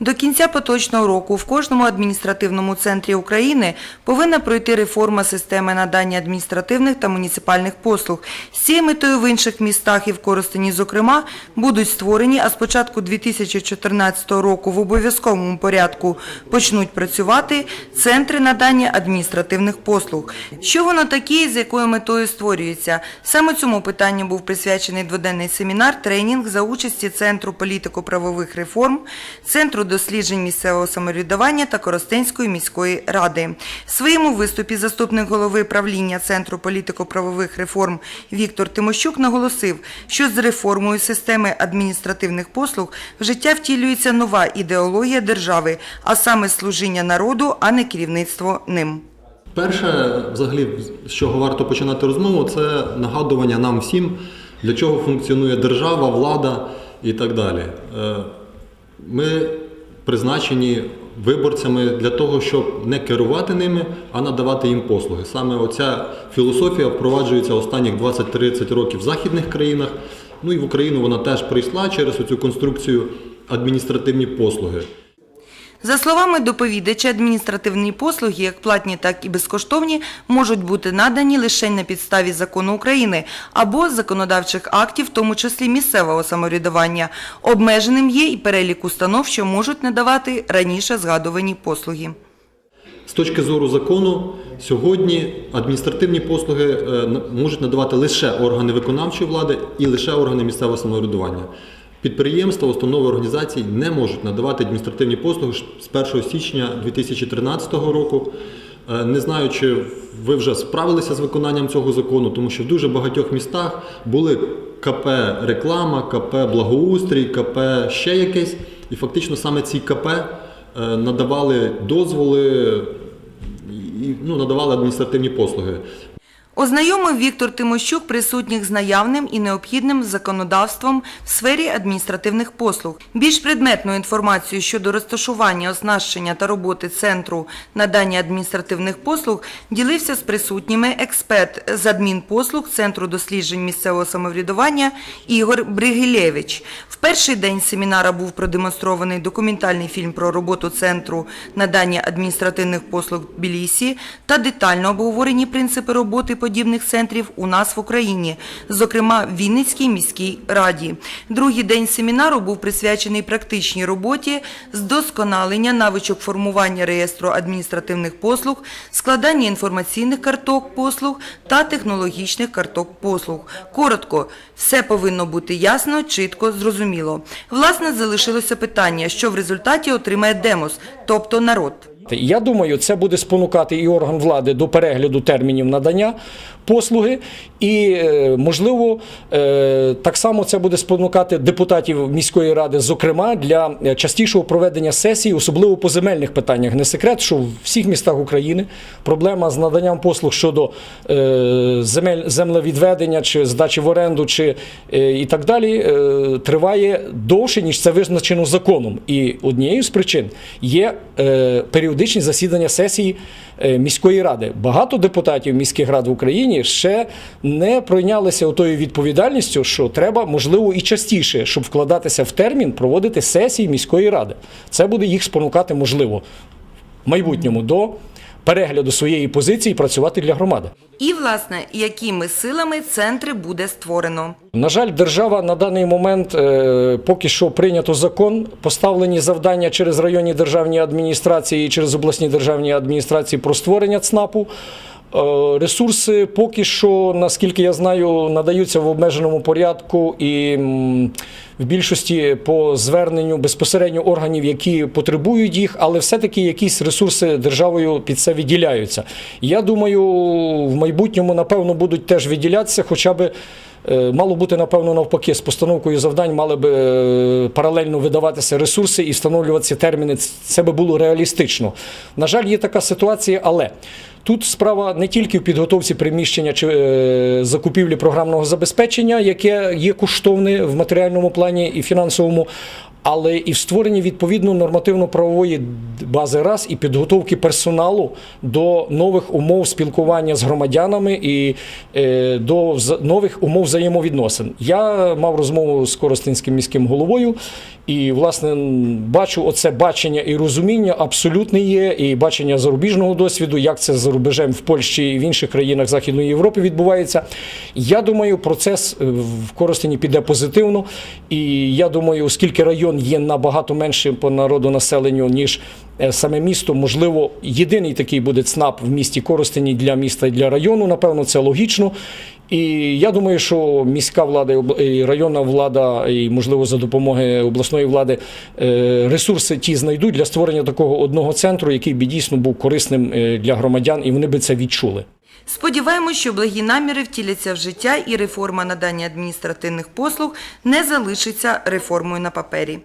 До кінця поточного року в кожному адміністративному центрі України повинна пройти реформа системи надання адміністративних та муніципальних послуг. З цією метою в інших містах і в Коростені, зокрема, будуть створені, а з початку 2014 року в обов'язковому порядку почнуть працювати центри надання адміністративних послуг. Що воно таке і з якою метою створюється? Саме цьому питанню був присвячений дводенний семінар, тренінг за участі Центру політико-правових реформ, Центру досліджень місцевого самоврядування та Коростенської міської ради. В своєму виступі заступник голови правління Центру політико-правових реформ Віктор Тимощук наголосив, що з реформою системи адміністративних послуг в життя втілюється нова ідеологія держави, а саме служіння народу, а не керівництво ним. Перше, взагалі, з чого варто починати розмову, це нагадування нам всім, для чого функціонує держава, влада і так далі. Е, Ми призначені виборцями для того, щоб не керувати ними, а надавати їм послуги. Саме оця філософія впроваджується останніх 20-30 років в західних країнах. Ну і в Україну вона теж прийшла через цю конструкцію адміністративні послуги. За словами доповідача, адміністративні послуги, як платні, так і безкоштовні, можуть бути надані лише на підставі закону України або законодавчих актів, в тому числі місцевого самоврядування. Обмеженим є і перелік установ, що можуть надавати раніше згадувані послуги. З точки зору закону, сьогодні адміністративні послуги е, можуть надавати лише органи виконавчої влади і лише органи місцевого самоврядування. Підприємства, установи організації не можуть надавати адміністративні послуги з 1 січня 2013 року. Е, Не знаю, чи ви вже справилися з виконанням цього закону, тому що в дуже багатьох містах були КП реклама, КП благоустрій, КП ще якесь. І фактично саме ці КП е, надавали дозволи і ну, надавали адміністративні послуги. Ознайомив Віктор Тимощук присутніх з наявним і необхідним законодавством в сфері адміністративних послуг. Більш предметну інформацію щодо розташування, оснащення та роботи центру надання адміністративних послуг ділився з присутніми експерт з адмінпослуг Центру досліджень місцевого самоврядування Ігор Бригілєвич. В перший день семінара був продемонстрований документальний фільм про роботу Центру надання адміністративних послуг Тбілісі та детально обговорені принципи роботи подібних центрів у нас в Україні, зокрема в Вінницькій міській раді. Другий день семінару був присвячений практичній роботі з досконалення навичок формування реєстру адміністративних послуг, складання інформаційних карток послуг та технологічних карток послуг. Коротко, все повинно бути ясно, чітко, зрозуміло. Власне, залишилося питання, що в результаті отримає демос, тобто народ. Я думаю, це буде спонукати і орган влади до перегляду термінів надання послуги, і е, можливо е, так само це буде спонукати депутатів міської ради, зокрема для частішого проведення сесій, особливо по земельних питаннях. Не секрет, що в всіх містах України проблема з наданням послуг щодо е, земель землевідведення чи здачі в оренду, чи і так далі, триває довше ніж це визначено законом. І однією з причин є е, періодичні засідання сесії е, міської ради. Багато депутатів міських рад в Україні ще не пройнялися тою відповідальністю, що треба, можливо, і частіше, щоб вкладатися в термін, проводити сесії міської ради. Це буде їх спонукати, можливо, в майбутньому до перегляду своєї позиції працювати для громади. І, власне, якими силами центри буде створено. На жаль, держава на даний момент е, поки що прийнято закон, поставлені завдання через районні державні адміністрації і через обласні державні адміністрації про створення ЦНАПу. Е, Ресурси поки що, наскільки я знаю, надаються в обмеженому порядку і в більшості по зверненню безпосередньо органів, які потребують їх, але все-таки якісь ресурси державою під це виділяються. Я думаю, в майбутньому, напевно, будуть теж виділятися, хоча б. Е, Мало бути, напевно, навпаки, з постановкою завдань мали би е, паралельно видаватися ресурси і встановлюватися терміни. Це би було реалістично. На жаль, є така ситуація, але тут справа не тільки в підготовці приміщення чи е, закупівлі програмного забезпечення, яке є коштовне в матеріальному плані і фінансовому. Але і в створенні відповідно нормативно-правової бази раз і підготовки персоналу до нових умов спілкування з громадянами і е, до нових умов взаємовідносин. Я мав розмову з Коростенським міським головою, і власне бачу оце бачення і розуміння абсолютне є, і бачення зарубіжного досвіду, як це за рубежем в Польщі і в інших країнах Західної Європи відбувається. Я думаю, процес е, в Коростені піде позитивно. І я думаю, оскільки район є набагато менше по народу населенню, ніж е, саме місто, можливо, єдиний такий буде ЦНАП в місті Коростені для міста і для району. Напевно, це логічно. І я думаю, що міська влада і районна влада, і можливо за допомоги обласної влади е, ресурси ті знайдуть для створення такого одного центру, який би дійсно був корисним е, для громадян, і вони би це відчули. Сподіваємось, що благі наміри втіляться в життя і реформа надання адміністративних послуг не залишиться реформою на папері.